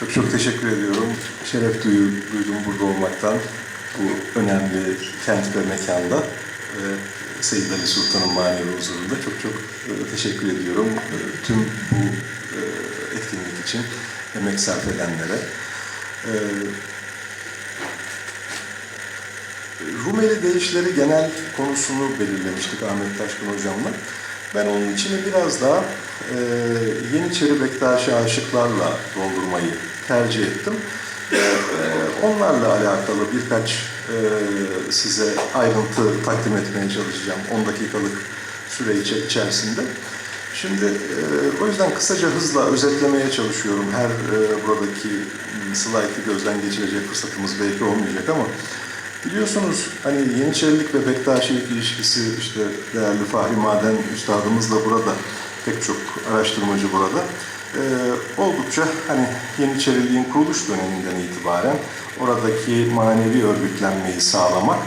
Çok çok teşekkür ediyorum. Şeref duydum burada olmaktan. Bu önemli kent ve mekanda. Ee, Seyyid Ali Sultan'ın manevi huzurunda çok çok e, teşekkür ediyorum. E, Tüm bu e, etkinlik için emek sarf edenlere. Ee, Rumeli deyişleri genel konusunu belirlemiştik Ahmet Taşkın hocamla. Ben onun içine biraz daha e, Yeniçeri Bektaşi aşıklarla doldurmayı tercih ettim. Ve, e, onlarla alakalı birkaç e, size ayrıntı takdim etmeye çalışacağım 10 dakikalık süre içe- içerisinde. Şimdi e, o yüzden kısaca hızla özetlemeye çalışıyorum. Her e, buradaki slaytı gözden geçirecek fırsatımız belki olmayacak ama Biliyorsunuz hani Yeniçerilik ve Bektaşilik ilişkisi işte değerli Fahri Maden Üstadımız da burada, pek çok araştırmacı burada. Ee, oldukça hani Yeniçeriliğin kuruluş döneminden itibaren oradaki manevi örgütlenmeyi sağlamak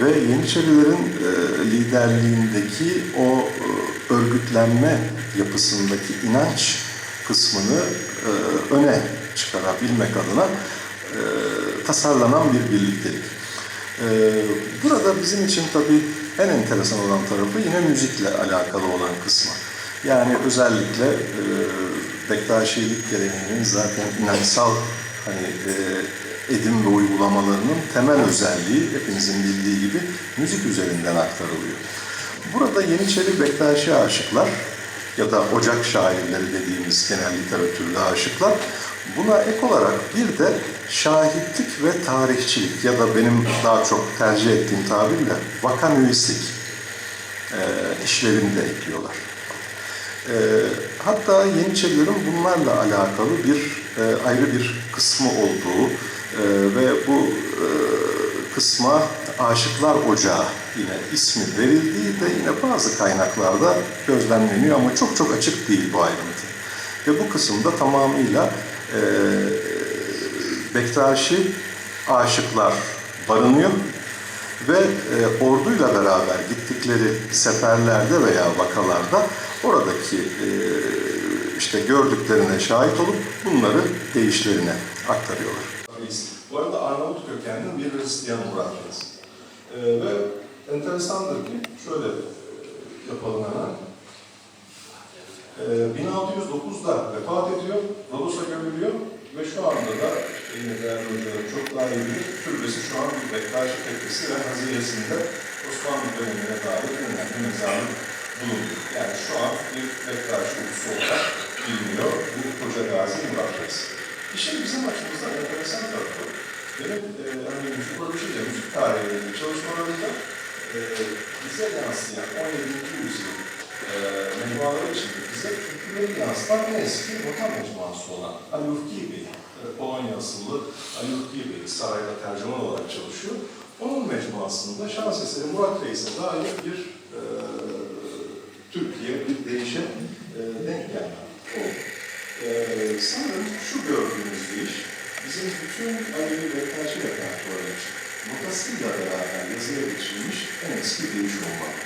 ve Yeniçerilerin e, liderliğindeki o e, örgütlenme yapısındaki inanç kısmını e, öne çıkarabilmek adına e, tasarlanan bir birliktelik. Ee, Burada bizim için tabii en enteresan olan tarafı yine müzikle alakalı olan kısmı. Yani özellikle e, Bektaşilik geleneğinin zaten inançsal hani e, edim ve uygulamalarının temel özelliği hepinizin bildiği gibi müzik üzerinden aktarılıyor. Burada Yeniçeri Bektaşi aşıklar ya da ocak şairleri dediğimiz genel literatürde aşıklar buna ek olarak bir de şahitlik ve tarihçilik ya da benim daha çok tercih ettiğim tabirle vakanüistik e, işlevini de ekliyorlar. E, hatta Yeniçerilerin bunlarla alakalı bir e, ayrı bir kısmı olduğu e, ve bu e, kısma Aşıklar Ocağı yine ismi verildiği de yine bazı kaynaklarda gözlemleniyor ama çok çok açık değil bu ayrıntı. Ve bu kısımda tamamıyla e, Bektaşi aşıklar barınıyor ve e, orduyla beraber gittikleri seferlerde veya vakalarda oradaki e, işte gördüklerine şahit olup bunları değişlerine aktarıyorlar. Bu arada Arnavut kökenli bir Hristiyan Murat Reis. E, ve enteresandır ki şöyle e, yapalım hemen. E, 1609'da vefat ediyor, Rodos'a gömülüyor ve şu anda da yine değerli hocalarım çok daha iyi bilir, türbesi şu an bir Bektaşi Tekkesi ve Haziresi'nde Osmanlı dönemine dair bir mezarlık bulunuyor. Yani şu an bir Bektaşi ulusu olarak biliniyor bu Koca Gazi Murat Reis. İşin bizim açımızdan enteresan tarafı, benim e, hani müzik ölçüyle, müzik ilgili çalışmalarımda e, bize yansıyan 17. yüzyıl e, mecmuaları içinde bize kültürleri yansıtan en eski vatan mecmuası olan Ali Ufki Bey, e, Polonya asıllı Ali Ufki Bey sarayda tercüman olarak çalışıyor. Onun mecmuasında şans eseri Murat Reis'e dair bir e, Türkiye, bir değişe e, denk oldu. E, sanırım şu gördüğünüz iş, bizim bütün Alevi Bektaşi repertuarı için notasıyla beraber yazıya geçirilmiş en eski değiş olmalı.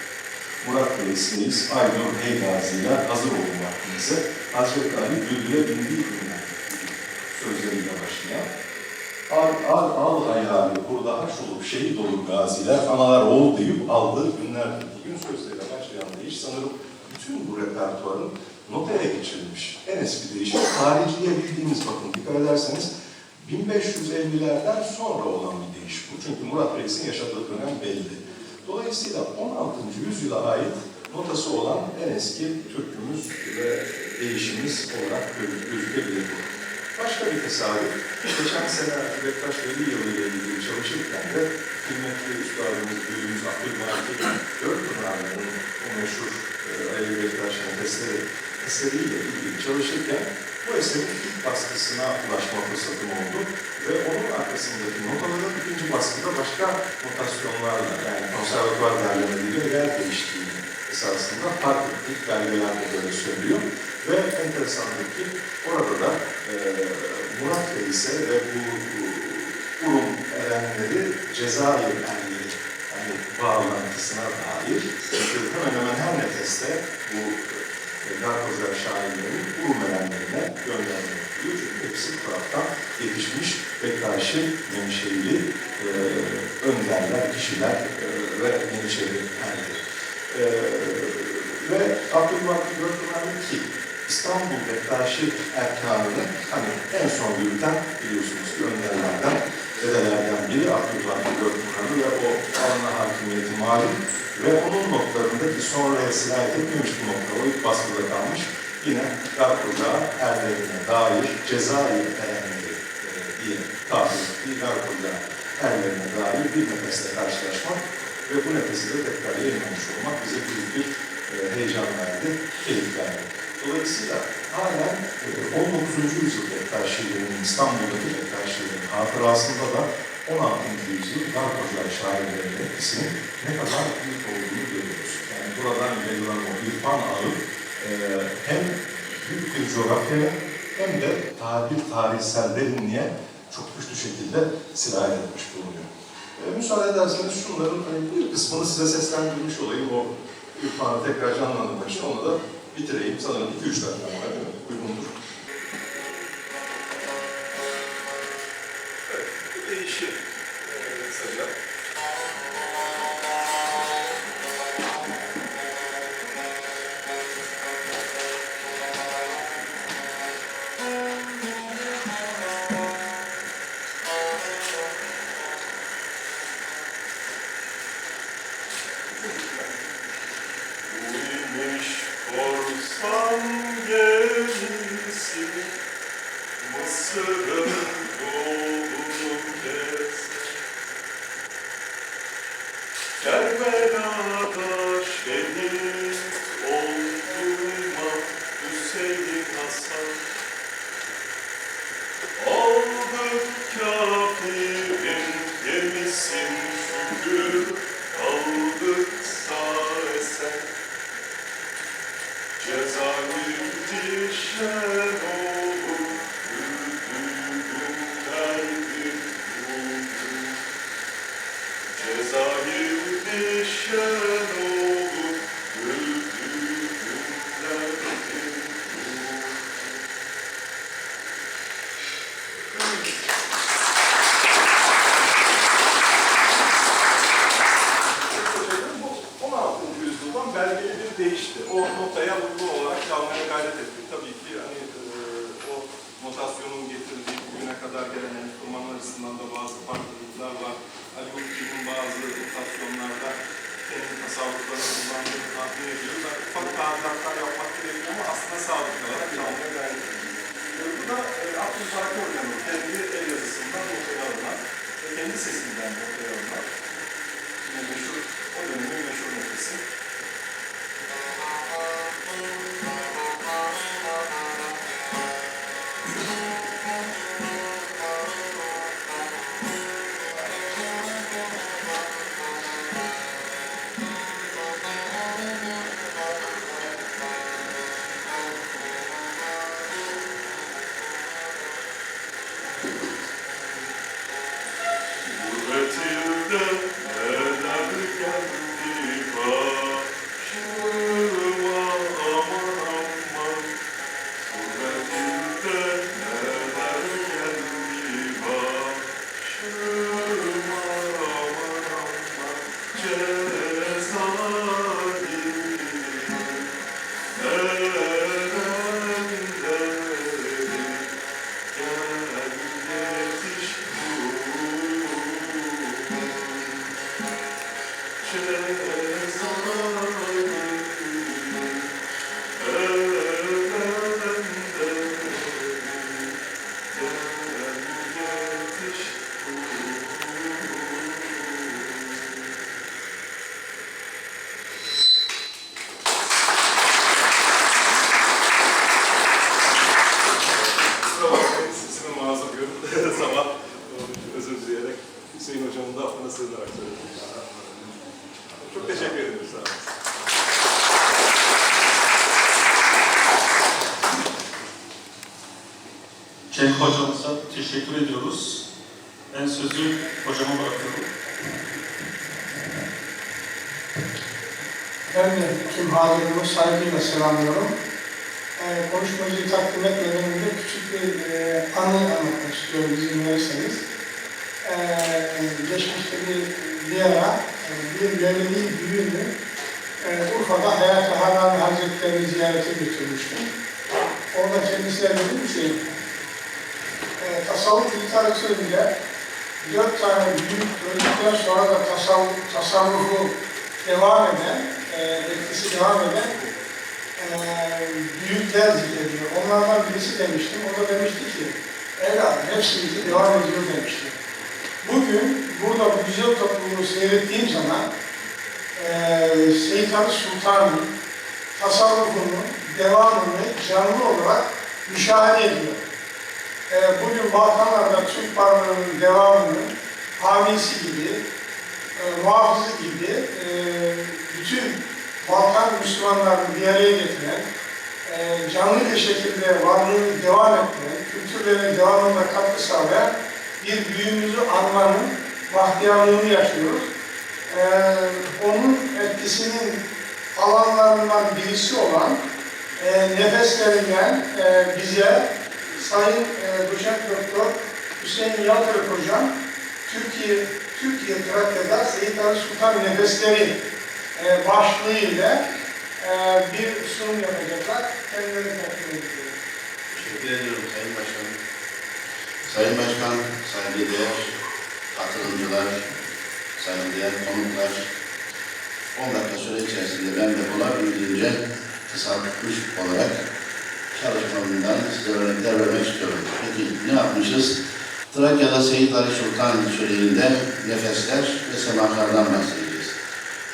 Murat Reis'teyiz. Aydın Heygazi'yle hazır olun vaktinize. Hazreti Ali Bülbül'e bindiği günden sözleriyle başlayan Al, al, al hayali burada haş olup şehit olur gaziler, analar oğul deyip aldığı günler dediği gün sözleriyle başlayan deyiş sanırım bütün bu repertuarın notaya geçirilmiş en eski değişim. Tarihçiliğe bildiğimiz bakın dikkat ederseniz 1550'lerden sonra olan bir değiş bu. Çünkü Murat Reis'in yaşadığı dönem belli. Dolayısıyla 16. yüzyıla ait notası olan en eski türkümüz ve değişimiz olarak gözü- gözükebilir bu. Başka bir tesadüf, geçen sene Bektaş Veli Yılı ile ilgili çalışırken de kıymetli üstadımız, büyüğümüz Abdülmalik Görpınar'ın o meşhur e, Ali Bektaş nefesleri eseriyle ilgili çalışırken bu eserin ilk baskısına ulaşma fırsatım oldu ve onun arkasındaki notaların ikinci baskıda başka notasyonlarla yani konservatuvar derlemeleriyle yer değiştiğini esasında fark ettik. Belgelerde böyle söylüyor. Ve enteresandır ki orada da e, Murat Reis'e ve bu, bu Urum erenleri Cezayir erleri hani bağlantısına dair hemen hemen her nefeste bu e, Garkoca şairlerin Urum erenlerine gönderme yapılıyor. Çünkü hepsi bu taraftan yetişmiş Bektaşi Menşeili e, önderler, kişiler e, ve Menşeili erleri. E, ve Abdülbaki Gökmen'in ki İstanbul Bektaşi erkanını hani en son yürüten biliyorsunuz ki önderlerden, dedelerden biri Abdülbaki Gökmen'i ve o Anla hakimiyeti malum ve onun notlarındaki sonraya sirayet etmemiş bu nokta, o ilk baskıda kalmış. Yine Garkoca erlerine dair Cezayir erenleri e, diye tabir ettiği Garkoca erlerine dair bir nefesle karşılaşmak ve bu nefesi de tekrar yayınlamış olmak bize büyük bir e, heyecan verdi, keyif verdi. Dolayısıyla halen e, 19. yüzyıl Bektaşi'nin, İstanbul'daki Bektaşi'nin hatırasında da 16. yüzyıl Garkoca şairlerinin etkisinin ne kadar büyük olduğunu görüyoruz. Yani buradan yayılan o irfan ağı hem büyük bir coğrafyanın hem de tabir tarihsel derinliğe çok güçlü şekilde sirayet etmiş bulunuyor. E, müsaade ederseniz şunların hani bir kısmını size seslendirmiş olayım. O irfanı tekrar canlandırmak için onu da bitireyim. Sanırım 2-3 dakika var değil mi? Uygundur. Cezayir ediyoruz. Ben sözü hocama bırakıyorum. Ben de tüm hazırlığımı saygıyla selamlıyorum. Ee, konuşmacıyı takdim etmeden önce küçük bir e, anı istiyorum izin verirseniz. Ee, geçmişte bir bir e, bir Mevlevi büyüğünü e, Urfa'da Hayat-ı Harami Hazretleri'ni ziyarete götürmüştüm. Orada kendisine dedim ki tasavvuf literatüründe dört tane büyük öldükten sonra da tasavvuf, tasavvufu devam eden, e, etkisi devam eden e, büyükler zikrediyor. Onlardan birisi demiştim. O da demişti ki, evladım hepsi devam ediyor demişti. Bugün burada bu güzel topluluğu seyrettiğim zaman e, Seyyid Ali Sultan'ın tasavvufunun devamını canlı olarak müşahede ediyor. E, bugün Balkanlarda Türk varlığının devamını hamisi gibi, e, muhafızı gibi e, bütün Balkan Müslümanlarını bir araya getiren, e, canlı bir şekilde varlığını devam ettiren, kültürlerin devamında katkı sağlayan bir büyüğümüzü anmanın bahtiyarlığını yaşıyoruz. E, onun etkisinin alanlarından birisi olan e, nefeslerinden e, bize Sayın e, Doçent Doktor Hüseyin Yaltırık Hocam Türkiye Türkiye Trakya'da Seyit Ali Sultan Nefesleri e, başlığıyla e, bir sunum yapacaklar. Kendilerini takdim ediyorum. Teşekkür ediyorum Sayın Başkanım. Sayın Başkan, saygıdeğer katılımcılar, saygıdeğer konuklar, 10 dakika süre içerisinde ben de olabildiğince kısaltmış olarak çalışmamdan size örnekler vermek istiyorum. Peki ne yapmışız? Trakya'da Seyit Ali Sultan Şöreği'nde nefesler ve semakardan bahsedeceğiz.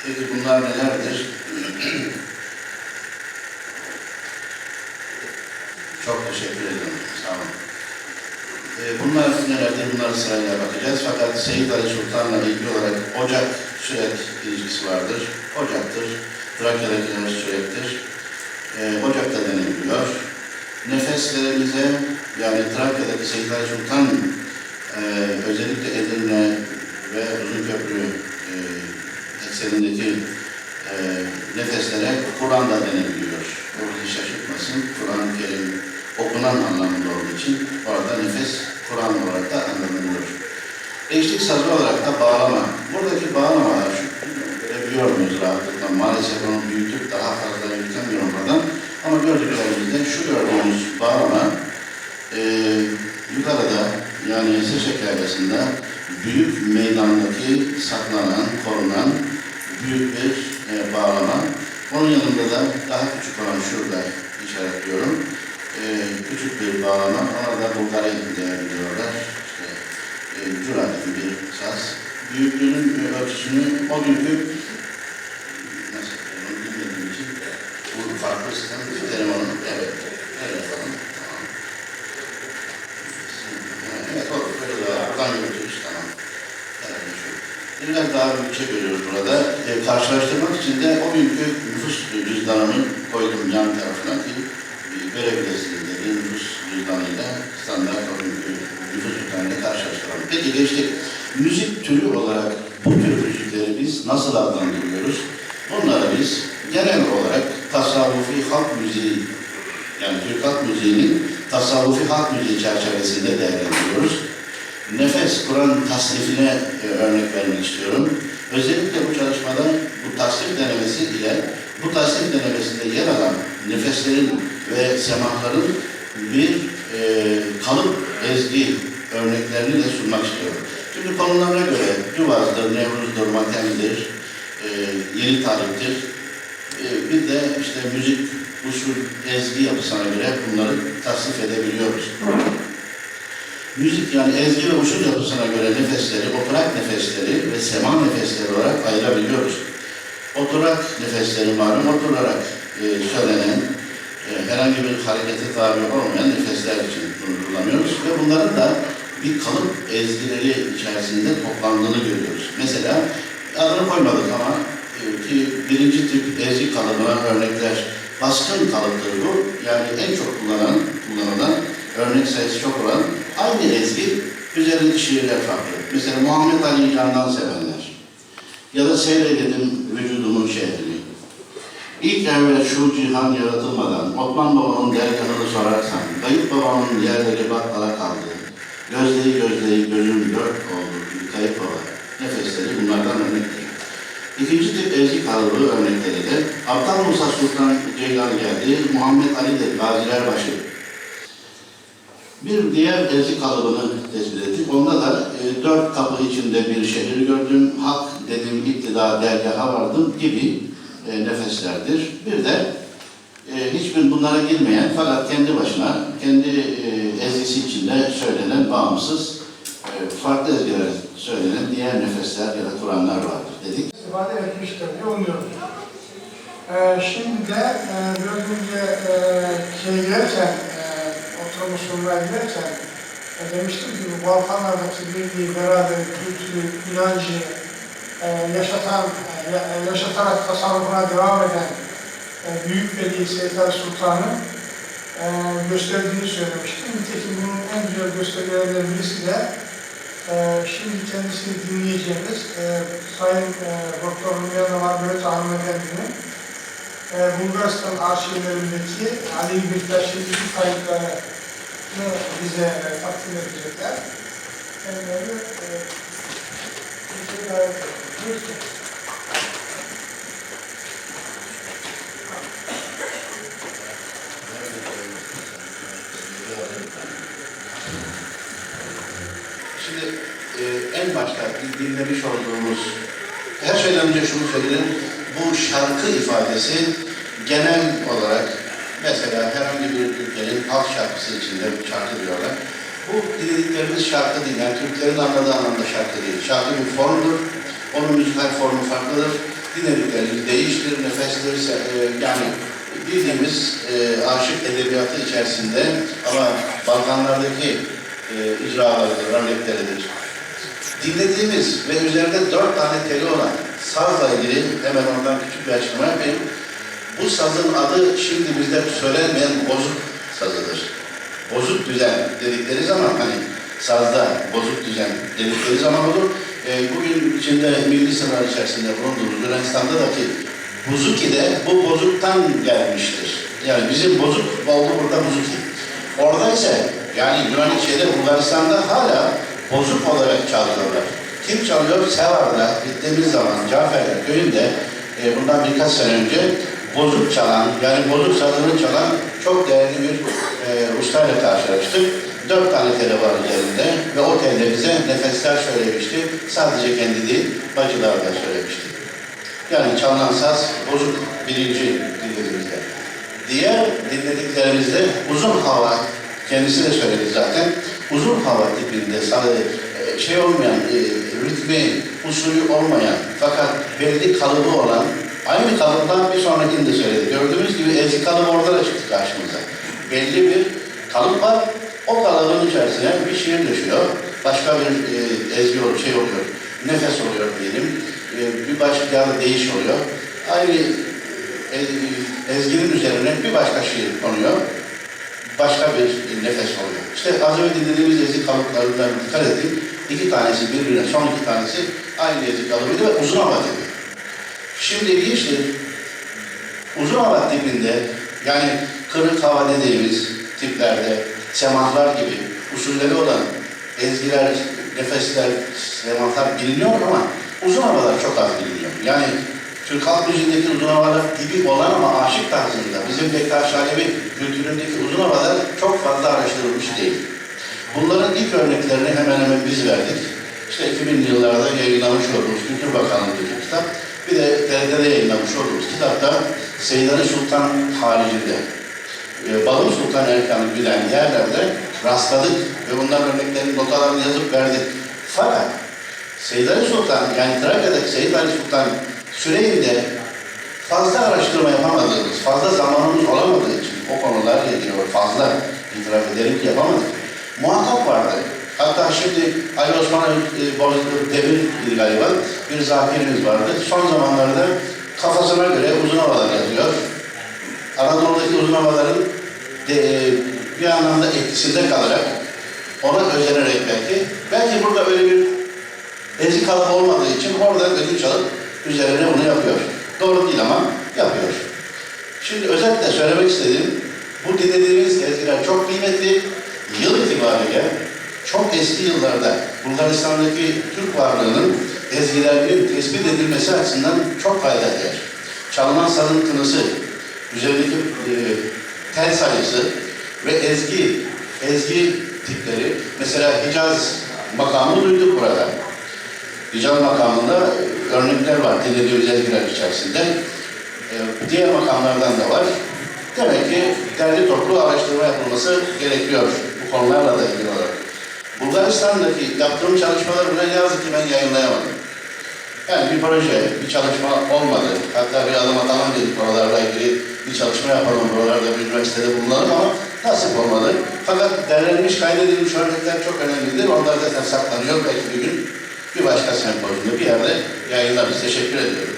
Peki bunlar nelerdir? Çok teşekkür ederim. Sağ olun. Ee, Bunlar nelerdir? Bunları sırayla bakacağız. Fakat Seyyid Ali Sultan'la ilgili olarak Ocak Süret ilişkisi vardır. Ocak'tır. Trakya'dakiler Süret'tir. Ee, Ocak'ta deniliyor. Nefeslerimize yani Trakya'daki Ali Sultan e, özellikle Edirne ve Uzunköprü e, eksenindeki e, nefeslere Kur'an'da deniliyor. O bizi şaşırtmasın. Kur'an-ı Kerim okunan anlamında olduğu için orada nefes Kur'an olarak da anlamlanıyor. Eşlik sazı olarak da bağlama. Buradaki bağlamalar şu, görebiliyor muyuz rahatlıkla? Maalesef onu büyütüp daha fazla yürütemiyorum. Ama gördüklerimizde şu gördüğümüz bağlama e, yukarıda yani Seçek Yaylası'nda büyük meydandaki saklanan, korunan büyük bir e, bağlama. Onun yanında da daha küçük olan şurada işaretliyorum. E, küçük bir bağlama. Ona da Bulgari diyorlar. İşte, e, cura gibi bir saz. Büyüklüğünün ölçüsünü o günkü nasıl onu bilmediğim için bu farklı sistem tutarım onu. Evet. Evet yapalım. Tamam. Evet, o böyle daha buradan yürütüyoruz. Tamam. Evet, şu. Biraz daha büyükçe görüyoruz burada. E, karşılaştırmak için de o günkü nüfus cüzdanını koydum yan tarafına ki e, görebilirsiniz dedi. Nüfus cüzdanıyla standart o günkü nüfus cüzdanıyla karşılaştıralım. Peki geçtik. Müzik türü olarak bu tür müzikleri biz nasıl adlandırıyoruz? Bunları biz genel olarak tasavvufi halk müziği yani Türk halk müziğinin tasavvufi halk müziği çerçevesinde değerlendiriyoruz. Nefes Kur'an tasnifine e, örnek vermek istiyorum. Özellikle bu çalışmada bu tasnif denemesi ile bu tasnif denemesinde yer alan nefeslerin ve semahların bir e, kalıp ezgi örneklerini de sunmak istiyorum. Şimdi konularına göre Cuvaz'dır, Nevruz'dur, Matem'dir, e, Yeni Tarih'tir. E, bir de işte müzik, usul, ezgi yapısına göre bunları tasnif edebiliyoruz. Müzik yani ezgi ve usul yapısına göre nefesleri, oturak nefesleri ve sema nefesleri olarak ayırabiliyoruz. Oturak nefesleri malum oturarak e, söylenen, e, herhangi bir harekete tabi olmayan nefesler için bunu kullanıyoruz ve bunların da bir kalıp ezgileri içerisinde toplandığını görüyoruz. Mesela adını koymadık ama e, ki birinci tip ezgi kalıbına örnekler baskın kalıptır bu. Yani en çok kullanan, kullanılan örnek sayısı çok olan aynı ezgi üzerindeki şiirler farklı. Mesela Muhammed Ali candan sevenler ya da seyredelim vücudumun şehrini. İlk evvel şu cihan yaratılmadan Osman babamın dergahını sorarsan, kayıp babamın yerleri bakkala kaldı. Gözleri gözleri gözüm dört oldu, kayıp baba. Nefesleri bunlardan örnekleri. İkinci tip ezgi kalıbı örnekleri de Aptal Musa Sultan Ceylan geldi, Muhammed Ali de Gaziler başı. Bir diğer ezgi kalıbını tespit ettik. Onda da e, dört kapı içinde bir şehir gördüm, hak dedim, iktidar dergaha vardım gibi e, nefeslerdir. Bir de e, hiçbir bunlara girmeyen fakat kendi başına, kendi e, ezgisi içinde söylenen bağımsız, e, farklı ezgiler söylenen diğer nefesler ya da Kur'anlar vardır dedik. istifade etmiştir diye umuyoruz. Ee, şimdi de e, biraz önce e, şey gelirken, e, oturum usulüne girerken e, demiştim ki bu Balkanlardaki birliği, beraber kültürü, inancı e, yaşatan, e, ya- yaşatarak tasarrufuna devam eden e, Büyük Veli Seyyid Ali Sultan'ın e, gösterdiğini söylemiştim. Nitekim bunun en güzel göstergelerinden birisi de ee, şimdi kendisini dinleyeceğimiz e, Sayın e, Doktor Rüya Namarbet Hanımefendi'nin e, Bulgaristan arşivlerindeki Ali Bektaş'ın ilk kayıtlarını bize e, takdim edecekler. Kendileri e, bize davet ediyoruz. Şimdi e, en başta dinlemiş olduğumuz, her şeyden önce şunu söyleyelim, bu şarkı ifadesi genel olarak mesela herhangi bir ülkenin halk şarkısı içinde şarkı diyorlar. Bu dinlediklerimiz şarkı değil, yani Türklerin anladığı anlamda şarkı değil. Şarkı bir formdur, onun müzikal formu farklıdır. Dinlediklerimiz değiştir, nefestir, e, yani bildiğimiz e, aşık edebiyatı içerisinde ama Balkanlardaki e, icralarıdır, örnekleridir. Dinlediğimiz ve üzerinde dört tane teli olan sazla ilgili hemen ondan küçük bir açıklama yapayım. Bu sazın adı şimdi bizde söylenmeyen bozuk sazıdır. Bozuk düzen dedikleri zaman hani sazda bozuk düzen dedikleri zaman olur. E, bugün içinde milli sınırlar içerisinde bulunduğumuz Yunanistan'daki buzuki de bu bozuktan gelmiştir. Yani bizim bozuk oldu burada buzuki. Orada ise yani Yunan şeyde Bulgaristan'da hala bozuk olarak çalıyorlar. Kim çalıyor? Sevar'da gittiğimiz zaman Caferler köyünde e, bundan birkaç sene önce bozuk çalan, yani bozuk sazını çalan çok değerli bir e, ustayla karşılaştık. Dört tane teli var üzerinde ve o telde bize nefesler söylemişti. Sadece kendi değil, bacılar da söylemişti. Yani çalınan saz bozuk birinci dinlediğimizde. Diğer dinlediklerimizde uzun hava, kendisi de söyledi zaten, uzun hava tipinde salı, e, şey olmayan, e, ritmi, usulü olmayan fakat belli kalıbı olan, aynı kalıptan bir sonrakini de söyledi. Gördüğünüz gibi ezgi kalıbı orada da çıktı karşımıza. Belli bir kalıp var, o kalıbın içerisine bir şiir düşüyor, başka bir e, ezgi oluyor, şey oluyor, nefes oluyor diyelim, e, bir başka da değiş oluyor. Aynı e, ezginin üzerine bir başka şiir konuyor. Başka bir nefes oluyor. İşte az önce dinlediğimiz ezgi kalıplarından dikkat edin. İki tanesi birbirine, son iki tanesi aynı ezgi kalıbıydı ve uzun hava tipi. Şimdi ilginçtir. Uzun hava tipinde yani kırık hava dediğimiz tiplerde semahlar gibi usulleri olan ezgiler, nefesler, semahlar biliniyor ama uzun havalar çok az biliniyor. Yani Türk halk müziğindeki uzun havalar gibi olan ama aşık tarzında bizim Bektaş Alevi kültüründeki uzun havalar çok fazla araştırılmış değil. Bunların ilk örneklerini hemen hemen biz verdik. İşte 2000'li yıllarda yayınlamış olduğumuz Kültür Bakanlığı'ndaki kitap, bir de TRT'de yayınlamış olduğumuz kitapta Seyyid Ali Sultan haricinde e, Balım Sultan Erkan'ı bilen yerlerde rastladık ve bunların örneklerini notalarını yazıp verdik. Fakat Seyyid Ali Sultan yani Trakya'daki Seyyid Ali Sultan Süreyinde fazla araştırma yapamadığımız, fazla zamanımız olamadığı için o konularla ilgili fazla itiraf edelim ki yapamadık. Muhakkak vardı. Hatta şimdi Ali Osman e, Demir galiba bir zakirimiz vardı. Son zamanlarda kafasına göre uzun havalar yazıyor. Anadolu'daki uzun havaların de, e, bir anlamda etkisinde kalarak ona özenerek belki, belki burada öyle bir ezik kalıp olmadığı için oradan ödül çalıp üzerine bunu yapıyor. Doğru değil ama yapıyor. Şimdi özetle söylemek istediğim, bu dinlediğimiz ezgiler çok kıymetli. Yıl itibariyle çok eski yıllarda Bulgaristan'daki Türk varlığının ezgilerinin tespit edilmesi açısından çok fayda eder. Çalınan sazın tınısı, üzerindeki e, tel sayısı ve ezgi, ezgi tipleri, mesela Hicaz makamı duyduk burada. Hicaz makamında örnekler var dinlediğimiz ezgiler içerisinde. E, diğer makamlardan da var. Demek ki derli toplu araştırma yapılması gerekiyor bu konularla da ilgili olarak. Bulgaristan'daki yaptığım çalışmaları ne yazık ki ben yayınlayamadım. Yani bir proje, bir çalışma olmadı. Hatta bir adım atalım dedik oralarla ilgili bir çalışma yapalım, buralarda bir üniversitede bulunalım ama nasip olmadı. Fakat derlenmiş, kaydedilmiş örnekler çok önemlidir. Onlar zaten saklanıyor. Belki bir gün bir başka sempozyumda bir yerde yayınlarız. Teşekkür ediyorum.